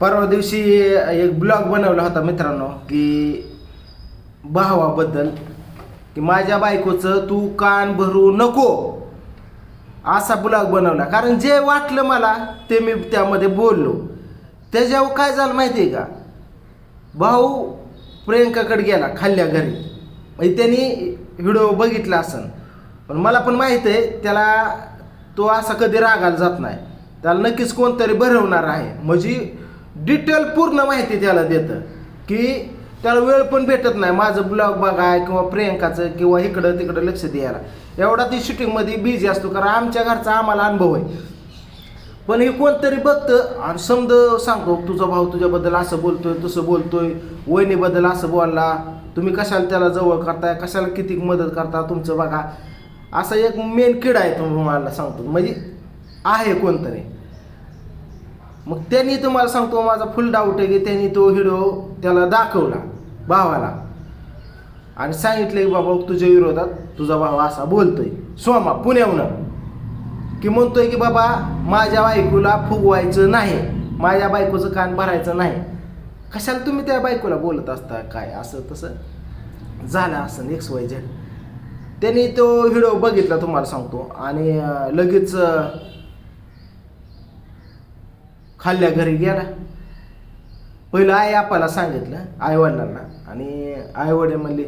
परवा दिवशी एक ब्लॉग बनवला होता मित्रांनो की भावाबद्दल की माझ्या बायकोचं तू कान भरू नको असा ब्लॉग बनवला. कारण जे वाटलं मला ते मी त्यामध्ये बोललो. त्याच्यावर काय झालं माहिती आहे का? भाऊ प्रियंकाकडे गेला खाल्ल्या घरी. म्हणजे त्यांनी व्हिडिओ बघितला असन. पण मला पण माहीत आहे त्याला तो असा कधी रागाला जात नाही. त्याला नक्कीच कोणतरी भरवणार आहे. म्हणजे डिटेल पूर्ण माहिती त्याला देतं. की त्याला वेळ पण भेटत नाही. माझं ब्लॉग बघाय किंवा प्रियंकाचं किंवा इकडं तिकडं लक्ष द्यायला. एवढा ती शूटिंगमध्ये बिझी असतो. कारण आमच्या घरचा आम्हाला अनुभव आहे. पण हे कोणतरी बघतं आणि समज सांगतो तुझा भाऊ तुझ्याबद्दल असं बोलतोय तसं बोलतोय. वहिनीबद्दल असं बोलला. तुम्ही कशाला त्याला जवळ करताय? कशाला किती मदत करता तुमचं बघा. असा एक मेन किडा आहे तुम्हाला सांगतो. म्हणजे आहे कोणतरी. मग त्यांनी तुम्हाला सांगतो माझा फुल डाऊट आहे की त्यांनी तो हिरो त्याला दाखवला भावाला. आणि सांगितलं की बाबा तुझ्या विरोधात तुझा भाव असा बोलतोय. सोमा पुण्याहून. की म्हणतोय की बाबा माझ्या बायकोला फुगवायचं नाही. माझ्या बायकोचं कान भरायचं नाही. कशाला तुम्ही त्या बायकोला बोलत असता? काय असं तसं? झालं असं एक्स वाय झेड त्यांनी तो व्हिडिओ बघितला तुम्हाला सांगतो. आणि लगेच खाल्ल्या घरी गेला. पहिलं आई आपाला सांगितलं आई वडिलांना. आणि आई वडील म्हणले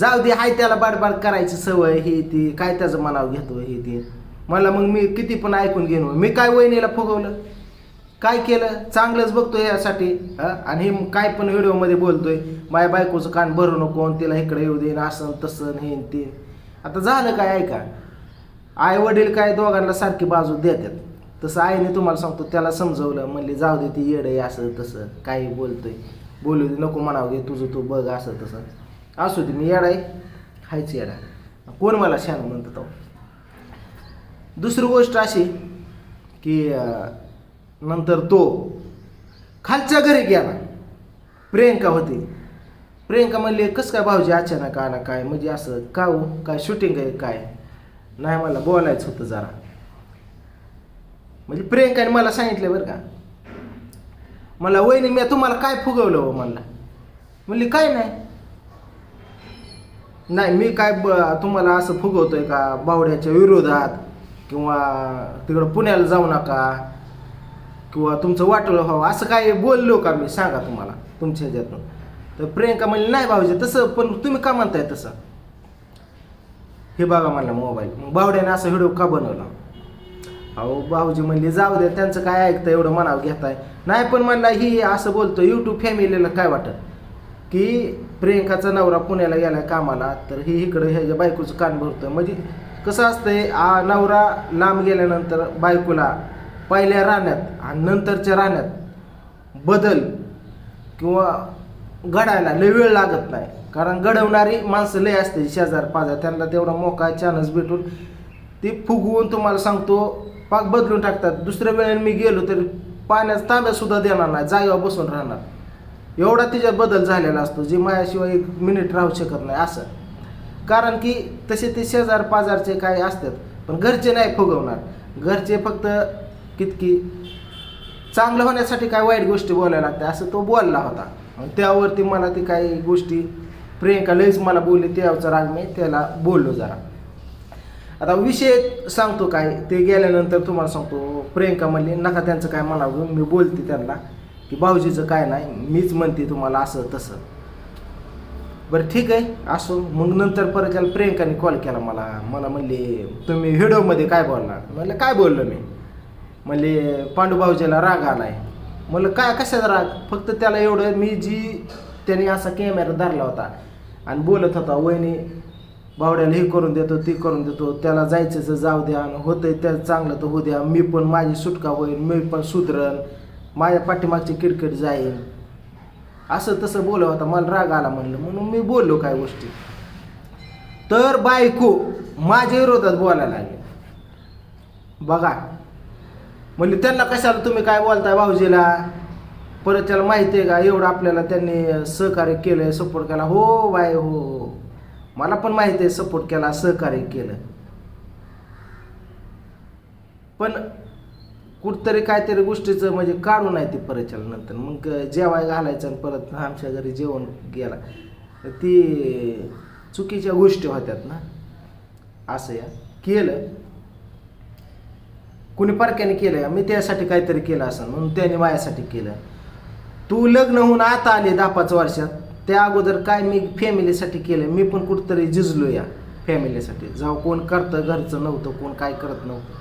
जाऊ दे हाय त्याला बाडबाड करायची सवय ही ती काय त्याचं मनाव घेतो हे ती. मला मग मी किती पण ऐकून घेईन मी काय वहिनीला फुगवलं? काय केलं? चांगलंच बघतो यासाठी आणि हे काय पण व्हिडिओमध्ये बोलतोय माझ्या बायकोचं कान भरू नको आणि तिला इकडे येऊ देईन असं तसं हे ते. आता झालं काय ऐका. आई वडील काय दोघांना सारखी बाजू देतात. तसं आईने तुम्हाला सांगतो त्याला समजवलं म्हणले जाऊ दे ती येड आहे असं तसं काही बोलतोय. बोलू दे नको म्हणावं घे तुझं तू बघ असं तसं. असू दे मी येड आहे. हायच येडा. कोण मला शान म्हणतो तो? दुसरी गोष्ट अशी की नंतर तो खालच्या घरी गेला. प्रियंका होती. प्रियंका म्हणले कसं काय भाऊजी अचानक आला काय? म्हणजे असं का हो? काय शूटिंग आहे काय? नाही मला बोलायचं होतं जरा. म्हणजे प्रियंकाने मला सांगितलं बरं का. मला वहिनी मी तुम्हाला काय फुगवलं हो? म्हणला. म्हणली काय नाही. नाही मी काय ब तुम्हाला असं फुगवतोय का? बावड्याच्या विरोधात किंवा तिकडं पुण्याला जाऊ नका किंवा तुमचं वाटोळं व्हावं असं काय बोललो का मी? सांगा तुम्हाला तुमच्या ह्याच्यातून. तर प्रियंका म्हणली नाही भाऊजी तसं पण तुम्ही का म्हणताय तसं? हे बघा म्हणलं मोबाईल. मग बावड्याने असं व्हिडिओ का बनवला? अहो भाऊजी म्हणले जाऊ दे त्यांचं काय ऐकतं एवढं मनाव घेताय. नाही पण म्हणला ही असं बोलतो यूट्यूब फॅमिलीला काय वाटत? की प्रियंकाचा नवरा पुण्याला गेलाय कामाला तर ही इकडं ह्याच्या बायकोचं कान भरतं म्हणजे कसं असतंय आ नवरा लांब गेल्यानंतर बायकोला पहिल्या राहण्यात आणि नंतरच्या राहण्यात बदल किंवा घडायला लय वेळ लागत नाही. कारण घडवणारी माणसं लय असते शेजार पाजार त्यांना तेवढा मोका चान्स भेटून ती फुगवून तुम्हाला सांगतो पाक बदलून टाकतात. दुसऱ्या वेळेला मी गेलो तर पाण्याचा तांब्या सुद्धा देणार नाही जागेवर बसून राहणार. एवढा तिच्यात बदल झालेला असतो जे माझ्याशिवाय एक मिनिट राहू शकत नाही असं. कारण की तसे ते शेजार पाजारचे काय असतात पण घरचे नाही फुगवणार. घरचे फक्त कितकी चांगलं होण्यासाठी काय वाईट गोष्टी बोलायला लागतात असं तो बोलला होता. आणि त्यावरती मला ती काही गोष्टी प्रियंका लईच मला बोलली त्यावरचा राग मी त्याला बोललो जरा. आता विषय सांगतो काय ते गेल्यानंतर तुम्हाला सांगतो प्रियंका म्हणली नका त्यांचं काय म्हणावं. मी बोलते त्यांना की भाऊजीचं काय नाही मीच म्हणते तुम्हाला असं तसं. बरं ठीक आहे असो. मग नंतर परत त्याला प्रियंकाने कॉल केला मला. मला म्हणले तुम्ही व्हिडिओमध्ये काय बोलला म्हणलं काय बोललो मी? म्हणले पांडू भाऊजीला राग आहे म्हणलं काय कशाचा राग? फक्त त्याला एवढं मी जी त्याने असा कॅमेरा धरला होता आणि बोलत होता वहिनी बावड्याला हे करून देतो ते करून देतो त्याला जायचं तर जाऊ द्या आणि होतंय त्या चांगलं तर होऊ द्या. मी पण माझी सुटका होईल मी पण सुधरण माझ्या पाठीमागची किरकिट जाईल. असं तसं बोलत होता मला राग आला म्हणलं. म्हणून मी बोललो काय गोष्टी. तर बायको माझ्या विरोधात बोलायला लागले. बघा. म्हणजे त्यांना कशाला तुम्ही काय बोलताय भाऊजीला? परत त्याला माहिती आहे का एवढं आपल्याला त्यांनी सहकार्य केलं सपोर्ट केला. हो बाय हो. हो. मला पण माहिती आहे सपोर्ट केला सहकार्य केलं. पण कुठतरी काहीतरी गोष्टीचं म्हणजे काढू नाही ते परत नंतर. मग जेवाय घालायचं आणि परत आमच्या घरी जेवण गेला. तर ती चुकीच्या गोष्टी होत्यात ना. असं या. केलं. कुणी परक्याने केलं मी त्यासाठी काहीतरी केलं असं. म्हणून त्याने माझ्यासाठी केलं. तू लग्न होऊन आता आली दहा पाच वर्षात. त्या अगोदर काय मी फॅमिलीसाठी केलं मी पण कुठंतरी झिजलो या फॅमिलीसाठी. जाऊ कोण करतं घरचं नव्हतं कोण काय करत नव्हतं.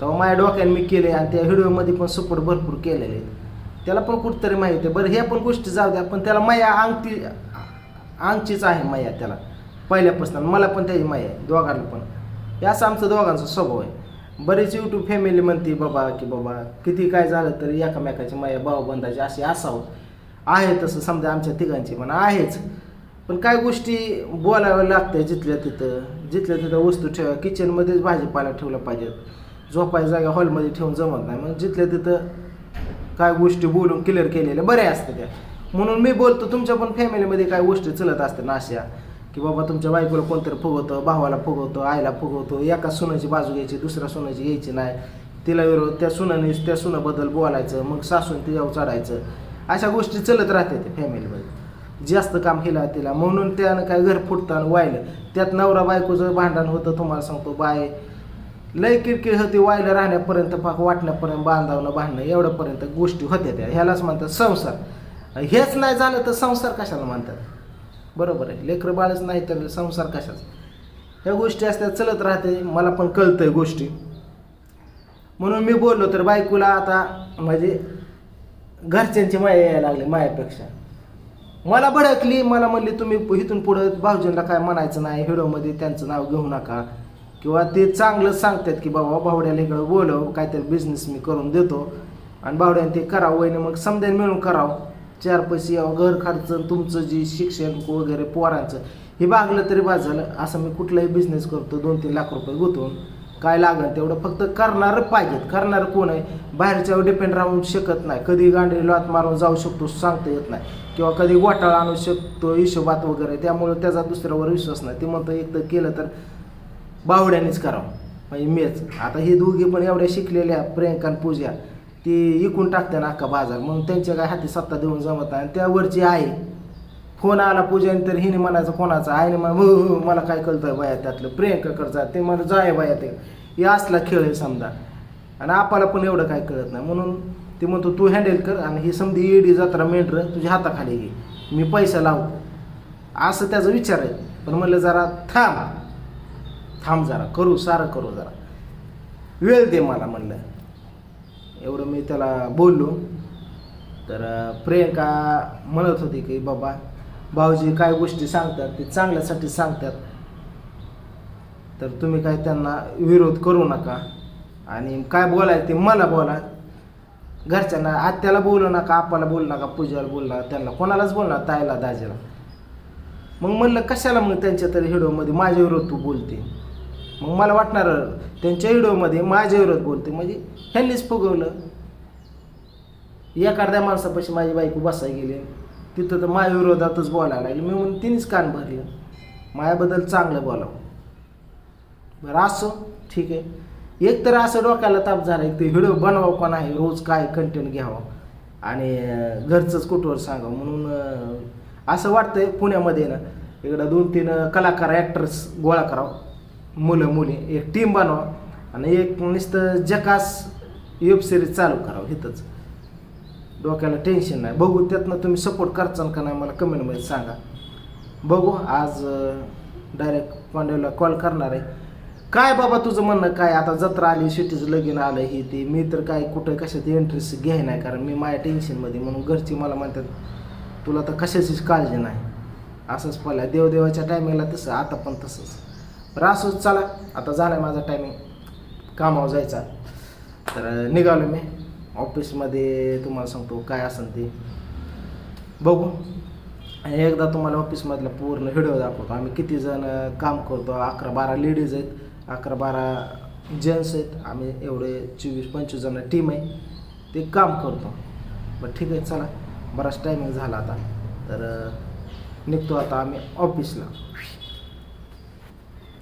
तेव्हा माझ्या डोक्याने मी केले आणि त्या व्हिडिओमध्ये पण सपोर्ट भरपूर केलेले आहेत. त्याला पण कुठंतरी माहिती आहे. बरं ह्या पण गोष्टी जाऊ द्या पण त्याला माया अंगठी अंगचीच आहे माया त्याला. पहिल्यापासून मला पण त्याची माया आहे दोघांना पण. हे असं आमचं दोघांचा स्वभाव आहे. बरेच यूट्यूब फॅमिली म्हणते बाबा की बाबा किती काय झालं तरी एकामेकाची माया भावबंधाची अशी असावं. आहे तसं समजा आमच्या तिघांची म्हणा आहेच. पण काय गोष्टी बोलाव्या लागतं जिथल्या तिथं जिथल्या तिथं वस्तू ठेवा किचनमध्येच भाजीपाला ठेवला पाहिजेत झोपायच्या जागा हॉलमध्ये ठेवून जमत नाही. मग जिथल्या तिथं काय गोष्टी बोलून क्लिअर केलेल्या बऱ्या असतात त्या. म्हणून मी बोलतो तुमच्या पण फॅमिलीमध्ये काय गोष्टी चलत असतात ना अशा की बाबा तुमच्या बायकोला कोणतरी फुगवतं भावाला फुगवतो आईला फुगवतो एका सुनाची बाजू घ्यायची दुसऱ्या सुनाची घ्यायची नाही. तिला विरोध त्या सुनाने त्या सुनाबद्दल बोलायचं मग सासून तिच्यावर चढायचं. अशा गोष्टी चलत राहते त्या फॅमिलीमध्ये जास्त काम केलं तिला. म्हणून त्यानं काय घर फुटताना व्हायलं त्यात नवरा बायकोचं भांडण होतं तुम्हाला सांगतो बाय. लय किरकिर होती व्हायला राहण्यापर्यंत पाक वाटण्यापर्यंत बांधावणं भांडणं एवढ्यापर्यंत गोष्टी होत्या त्या. ह्यालाच म्हणतात संसार. हेच नाही झालं तर संसार कशाला म्हणतात? बरोबर आहे. लेकरं बाळच नाही तर संसार कशाच? ह्या गोष्टी असतात चलत राहते. मला पण कळतंय गोष्टी. म्हणून मी बोललो तर बायकोला आता म्हणजे घरच्यांची माया यायला लागली मायापेक्षा. मला भडकली मला म्हणली तुम्ही इथून पुढं भाऊजींना काय म्हणायचं नाही व्हिडिओमध्ये त्यांचं नाव घेऊ नका. किंवा ते चांगलं सांगतात की बाबा भावड्याला इकडं बोलव काहीतरी बिझनेस मी करून देतो. आणि भावड्याने ते करावं वहिनी मग समजायला मिळून करावं. चार पैसे यावं घर खर्च तुमचं जे शिक्षण वगैरे पोरांचं हे भागलं तरी बाद असं मी कुठलाही बिझनेस करतो दोन तीन लाख रुपये गुंतवून. काय लागलं तेवढं फक्त करणारं पाहिजेत. करणारं कोण आहे? बाहेरच्यावर डिपेंड राहू शकत नाही. कधी गांडरी लात मारून जाऊ शकतो सांगता येत नाही. किंवा कधी घोटाळा आणू शकतो हिशोबात वगैरे. त्यामुळे त्याचा दुसऱ्यावर विश्वास नाही. ते म्हणतं एक तर केलं तर बावड्यानेच करावं. म्हणजे मीच. आता हे दोघी पण एवढ्या शिकलेल्या प्रियंका आणि पूजा. ती इकून टाकते ना अख्खा बाजार. म्हणून त्यांच्या काय हाती सत्ता देऊन जमत नाही. आणि त्यावरची आहे फोन आला पूजाने तर हिने म्हणायचं कोणाचा? आईने म्हणा हो हो मला काय कळतं बाया त्यातलं. प्रियंका करता ते मला जाय बाया ते. हे असला खेळ आहे समजा. आणि आपल्याला पण एवढं काय कळत नाही. म्हणून ते म्हणतो तू हँडल कर आणि ही समधी ईडी जत्रा मेंढर तुझ्या हाताखाली घे. मी पैसा लावतो. असं त्याचा विचार आहे. पण म्हणलं जरा थांब. थांब जरा. करू सारं करू जरा. वेळ दे मला म्हणलं. एवढं मी त्याला बोललो. तर प्रियंका म्हणत होती की बाबा भाऊजी काय गोष्टी सांगतात ते चांगल्यासाठी सांगतात. तर तुम्ही काय त्यांना विरोध करू नका. आणि काय बोलायचं ते मला बोला. घरच्यांना आत्याला बोलू नका आपाला बोलू नका पूजाला बोलू नका त्यांना कोणालाच बोलणार ताईला दाजीला. मग म्हणलं कशाला मग त्यांच्या तरी हिडोमध्ये माझ्या विरोध तू बोलते? मग मला वाटणार त्यांच्या हिडोमध्ये माझ्या विरोध बोलते. म्हणजे ह्यांनीच फुगवलं. एखाद्या माणसापाशी माझी बायको बसाय गेली. तिथं तर मायाविरोधातच बोलायला लागली. मी म्हणून तिनेच कान भरलं. माझ्याबद्दल चांगलं बोलावं. बरं असो. ठीक आहे. एक तर असं डोक्याला ताप झाला. एक ते व्हिडिओ बनवावं कोण आहे. रोज काय कंटेंट घ्यावा. आणि घरचंच कुठवर सांगावं. म्हणून असं वाटतंय पुण्यामध्ये ना. इकडं दोन तीन कलाकार ॲक्टर्स गोळा करावं. मुलं मुली. एक टीम बनवा आणि एक नुसतं जकास वेब सिरीज चालू करावं. इथंच. डोक्याला टेन्शन नाही. बघू त्यातनं तुम्ही सपोर्ट करचाल का नाही मला कमेंटमध्ये सांगा. बघू आज डायरेक्ट पांडवला कॉल करणार आहे. काय बाबा तुझं म्हणणं काय? आता जत्रा आली शेतीचं लगीन आलं ही ते. मी तर काय कुठं कशात इंटरेस्ट घ्याय नाही कारण मी माझ्या टेन्शनमध्ये म्हणून घरची मला म्हणतात तुला तर कशाचीच काळजी नाही. असंच पहिला देवदेवाच्या टायमिंगला तसं आता पण तसंच. बरं असंच चला. आता झाला माझा टायमिंग कामावर जायचा. तर निघालो मी. ऑफिसमध्ये तुम्हाला सांगतो काय असेल ते. बघू. आणि एकदा तुम्हाला ऑफिसमधला पूर्ण व्हिडिओ दाखवतो. आम्ही किती जण काम करतो. अकरा बारा लेडीज आहेत. अकरा बारा जेंट्स आहेत. आम्ही एवढे चोवीस पंचवीस जण टीम आहे. ते काम करतो. बरं ठीक आहे चला. बराच टायमिंग झाला आता. तर निघतो आता आम्ही ऑफिसला